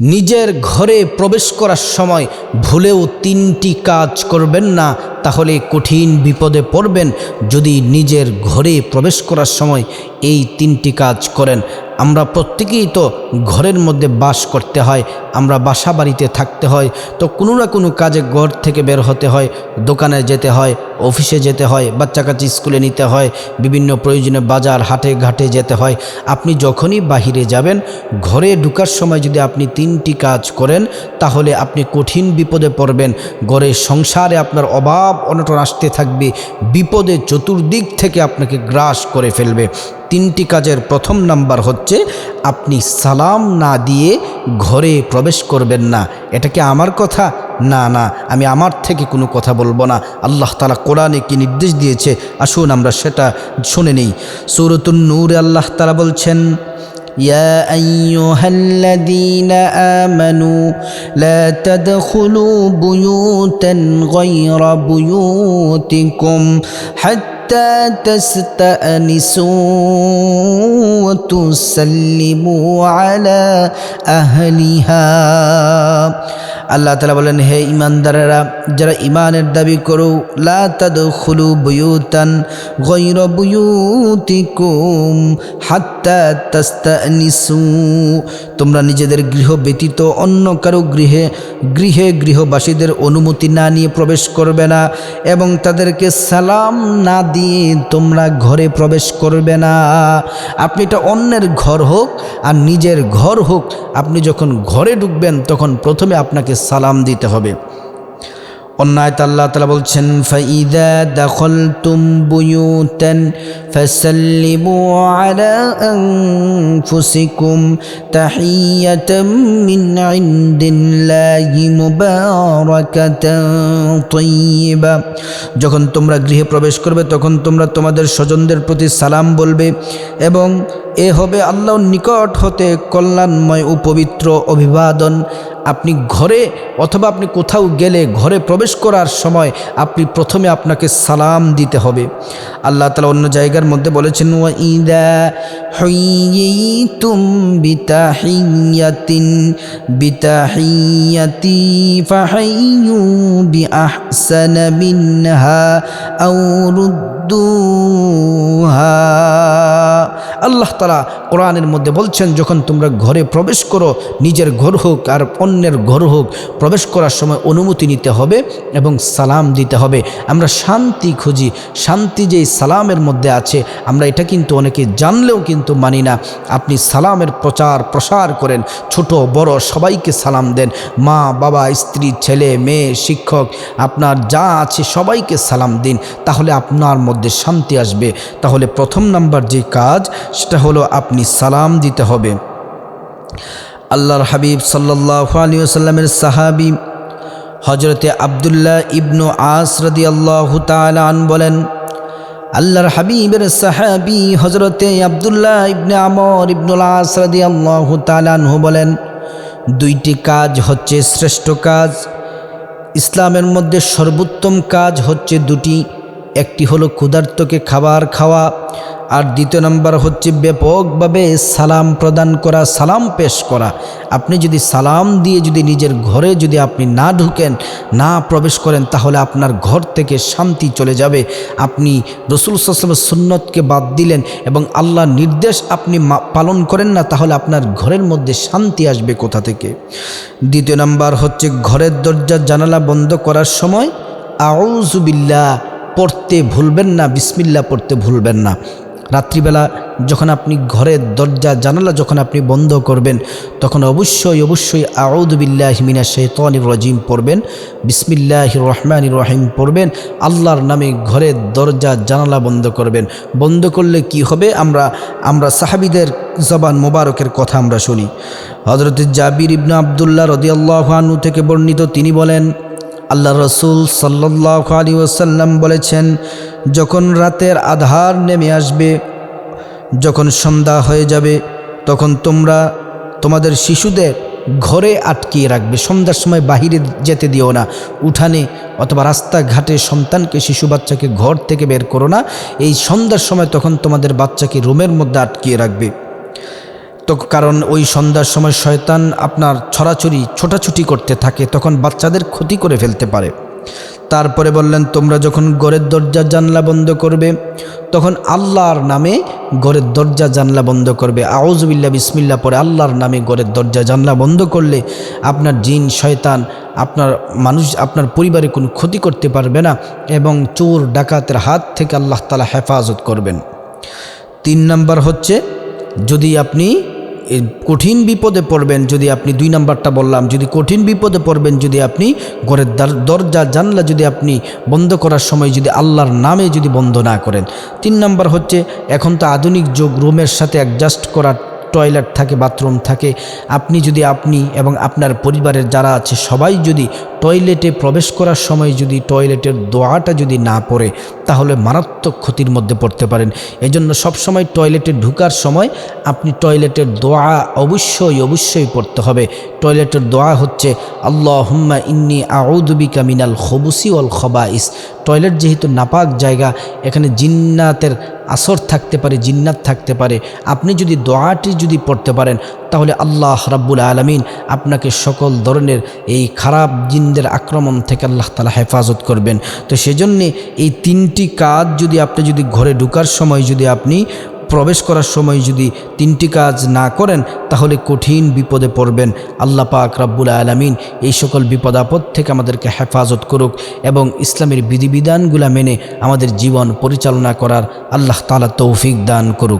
নিজের ঘরে প্রবেশ করার সময় ভুলেও তিনটি কাজ করবেন না, তাহলে কঠিন বিপদে পড়বেন। যদি নিজের ঘরে প্রবেশ করার সময় এই তিনটি কাজ করেন আমরা প্রত্যেকেই তো ঘরের মধ্যে বাস করতে হয়, আমরা বাসা বাড়িতে থাকতে হয়, তো কোনো না কোনো কাজে ঘর থেকে বের হতে হয়, দোকানে যেতে হয়, অফিসে যেতে হয় বাচ্চা কাচ্চা স্কুলে নিতে হয়, বিভিন্ন প্রয়োজনে বাজার, হাটে ঘাটে যেতে হয়। আপনি যখনই বাহিরে যাবেন, ঘরে ঢুকার সময় যদি আপনি তিনটি কাজ করেন, তাহলে আপনি কঠিন বিপদে পড়বেন। ঘরে সংসারে আপনার অভাব অনটন আসতে থাকবে, বিপদে চতুর্দিক থেকে আপনাকে গ্রাস করে ফেলবে। তিনটি কাজের প্রথম নাম্বার হচ্ছে আপনি সালাম না দিয়ে ঘরে প্রবেশ করবেন না এটা কি আমার কথা না না আমি আমার থেকে কোনো কথা বলবো না আল্লাহ তালা কোরআনে কি নির্দেশ দিয়েছে আসুন আমরা সেটা শুনে নিই সুরতুন নূরে আল্লাহ তালা বলছেন يا أيها الذين آمنوا لا تدخلوا بيوتا غير بيوتكم حتى تستأنسوا وتسلموا على أهلها. আল্লাহ তালা বলেন, হে ইমানদারেরা যারা ইমানের দাবি করো, লা বুয়ুতান গৈর বুয়ুতিকুম হাত্তা তাস্তানিসু। তোমরা নিজেদের গৃহ ব্যতীত অন্য কারও গৃহে গৃহে গৃহবাসীদের অনুমতি না নিয়ে প্রবেশ করবে না এবং তাদেরকে সালাম না দিয়ে তোমরা ঘরে প্রবেশ করবে না। আপনি এটা অন্যের ঘর হোক আর নিজের ঘর হোক, আপনি যখন ঘরে ঢুকবেন, তখন প্রথমে আপনাকে সালাম দিতে হবে। অন্যায়ত আল্লাহ তালা বলছেন, ফাইদা দখল তুম বুয়ুতেন ফসল্লিমু আলা আনফুসিকুম তাহিয়াতাম মিন ইনদিল্লাহি মুবারাকাতান তাইয়্যিবা যখন তোমরা গৃহে প্রবেশ করবে, তখন তোমরা তোমাদের স্বজনদের প্রতি সালাম বলবে এবং এ হবে আল্লাহর নিকট হতে কল্যাণময় ও পবিত্র অভিবাদন। আপনি ঘরে অথবা আপনি কোথাও গেলে ঘরে প্রবেশ করার সময় আপনি প্রথমে আপনাকে সালাম দিতে হবে। আল্লাহ তালা অন্য জায়গার মধ্যে বলেছেন ইদা আল্লাহ তালা কোরআনের মধ্যে বলছেন, যখন তোমরা ঘরে প্রবেশ করো, নিজের ঘর হোক আর অন্যের ঘর হোক, প্রবেশ করার সময় অনুমতি নিতে হবে এবং সালাম দিতে হবে। আমরা শান্তি খুঁজি, শান্তি যেই সালামের মধ্যে আছে, আমরা এটা কিন্তু অনেকে জানলেও কিন্তু মানি না। আপনি সালামের প্রচার, প্রসার করেন, ছোট, বড়, সবাইকে সালাম দেন। মা, বাবা, স্ত্রী, ছেলে, মেয়ে, শিক্ষক, আপনার যা আছে সবাইকে সালাম দিন, তাহলে আপনার মধ্যে শান্তি আসবে। তাহলে প্রথম নাম্বার যে কাজ সেটা হলো আপনি সালাম দিতে হবে। আল্লাহর হাবিব সাল্লাহ আলী আসাল্লামের সাহাবি হজরতে আবদুল্লাহ ইবনু আস রদি আল্লাহ তালান বলেন, আল্লাহর হাবিবের সাহাবি হজরতে আবদুল্লাহ ইবনে আমর ইবনুল আস রদি আল্লাহ তালানহু বলেন, দুইটি কাজ হচ্ছে শ্রেষ্ঠ কাজ, ইসলামের মধ্যে সর্বোত্তম কাজ হচ্ছে দুটি। একটি হলো ক্ষুধার্তকে খাবার খাওয়া আর দ্বিতীয় নম্বর হচ্ছে ব্যাপকভাবে সালাম প্রদান করা, সালাম পেশ করা। আপনি যদি সালাম দিয়ে যদি নিজের ঘরে যদি আপনি না ঢুকেন, না প্রবেশ করেন, তাহলে আপনার ঘর থেকে শান্তি চলে যাবে। আপনি রসুল সাল্লামের সুন্নতকে বাদ দিলেন এবং আল্লাহর নির্দেশ আপনি পালন করেন না, তাহলে আপনার ঘরের মধ্যে শান্তি আসবে কোথা থেকে? দ্বিতীয় নম্বর হচ্ছে ঘরের দরজা জানালা বন্ধ করার সময় আউজুবিল্লা পড়তে ভুলবেন না বিসমিল্লা পড়তে ভুলবেন না। রাত্রিবেলা যখন আপনি ঘরের দরজা, জানালা যখন আপনি বন্ধ করবেন, তখন অবশ্যই অবশ্যই আউদুবিল্লাহ মিনা শেতনির রজিম পড়বেন বিসমিল্লাহ রহমান রহিম পড়বেন, আল্লাহর নামে ঘরের দরজা, জানালা বন্ধ করবেন। বন্ধ করলে কি হবে? আমরা আমরা সাহাবিদের জবান মোবারকের কথা আমরা শুনি। হজরত জাবির ইবনা আবদুল্লাহ রদিয়াল্লাহানু থেকে বর্ণিত তিনি বলেন আল্লাহ রসুল সাল্লাহ আলী ওসাল্লাম বলেছেন, যখন রাতের আধার নেমে আসবে, যখন সন্ধ্যা হয়ে যাবে, তখন তোমরা তোমাদের শিশুদের ঘরে আটকিয়ে রাখবে। সন্ধ্যার সময় বাহিরে যেতে দিও না, উঠানে অথবা রাস্তাঘাটে সন্তানকে, শিশু বাচ্চাকে ঘর থেকে বের করো না। এই সন্ধ্যার সময় তখন তোমাদের বাচ্চাকে রুমের মধ্যে আটকিয়ে রাখবে। তো কারণ ওই সন্ধ্যার সময় শয়তান আপনার ছড়াছড়ি, ছোটাছুটি করতে থাকে, তখন বাচ্চাদের ক্ষতি করে ফেলতে পারে। তারপরে বললেন, তোমরা যখন ঘরের দরজা জানলা বন্ধ করবে, তখন আল্লাহর নামে ঘরের দরজা জানলা বন্ধ করবে। আউজবিল্লা বিসমিল্লা পরে আল্লাহর নামে ঘরের দরজা জানলা বন্ধ করলে আপনার জিন, শয়তান, আপনার মানুষ, আপনার পরিবারে কোনো ক্ষতি করতে পারবে না এবং চোর, ডাকাতের হাত থেকে আল্লাহ তালা হেফাজত করবেন। তিন নাম্বার হচ্ছে, যদি আপনি কঠিন বিপদে পড়বেন যদি আপনি, দুই নাম্বারটা বললাম, যদি কঠিন বিপদে পড়বেন যদি আপনি, ঘরের দার- দরজা, জানলা যদি আপনি বন্ধ করার সময় যদি আল্লাহর নামে যদি বন্ধ না করেন। তিন নাম্বার হচ্ছে, এখন তো আধুনিক যুগ, রুমের সাথে অ্যাডজাস্ট করার টয়লেট থাকে বাথরুম থাকে। আপনি যদি, আপনি এবং আপনার পরিবারের যারা আছে, সবাই যদি টয়লেটে প্রবেশ করার সময় যদি টয়লেটের দোয়াটা যদি না পড়ে, তাহলে মারাত্মক ক্ষতির মধ্যে পড়তে পারেন। এজন্য সবসময় টয়লেটে ঢুকার সময় আপনি টয়লেটের দোয়া অবশ্যই অবশ্যই পড়তে হবে। টয়লেটের দোয়া হচ্ছে আল্লাহ হুম্মা ইন্নি আউদুবিকা মিনাল খবুসি অল খবাইস। টয়লেট যেহেতু নাপাক জায়গা, এখানে জিন্নাতের আসর থাকতে পারে, জিন্নাত থাকতে পারে। আপনি যদি দোয়াটি যদি পড়তে পারেন, তাহলে আল্লাহ রাব্বুল আলমিন আপনাকে সকল ধরনের এই খারাপ জিনদের আক্রমণ থেকে আল্লাহ তালা হেফাজত করবেন। তো সেজন্যে এই তিনটি কাজ যদি আপনি যদি ঘরে ঢুকার সময় যদি আপনি প্রবেশ করার সময় যদি তিনটি কাজ না করেন, তাহলে কঠিন বিপদে পড়বেন। আল্লাহ পাক রাব্বুল আলমিন এই সকল বিপদ আপদ থেকে আমাদেরকে হেফাজত করুক এবং ইসলামের বিধিবিধানগুলা মেনে আমাদের জীবন পরিচালনা করার আল্লাহ তালা তৌফিক দান করুক।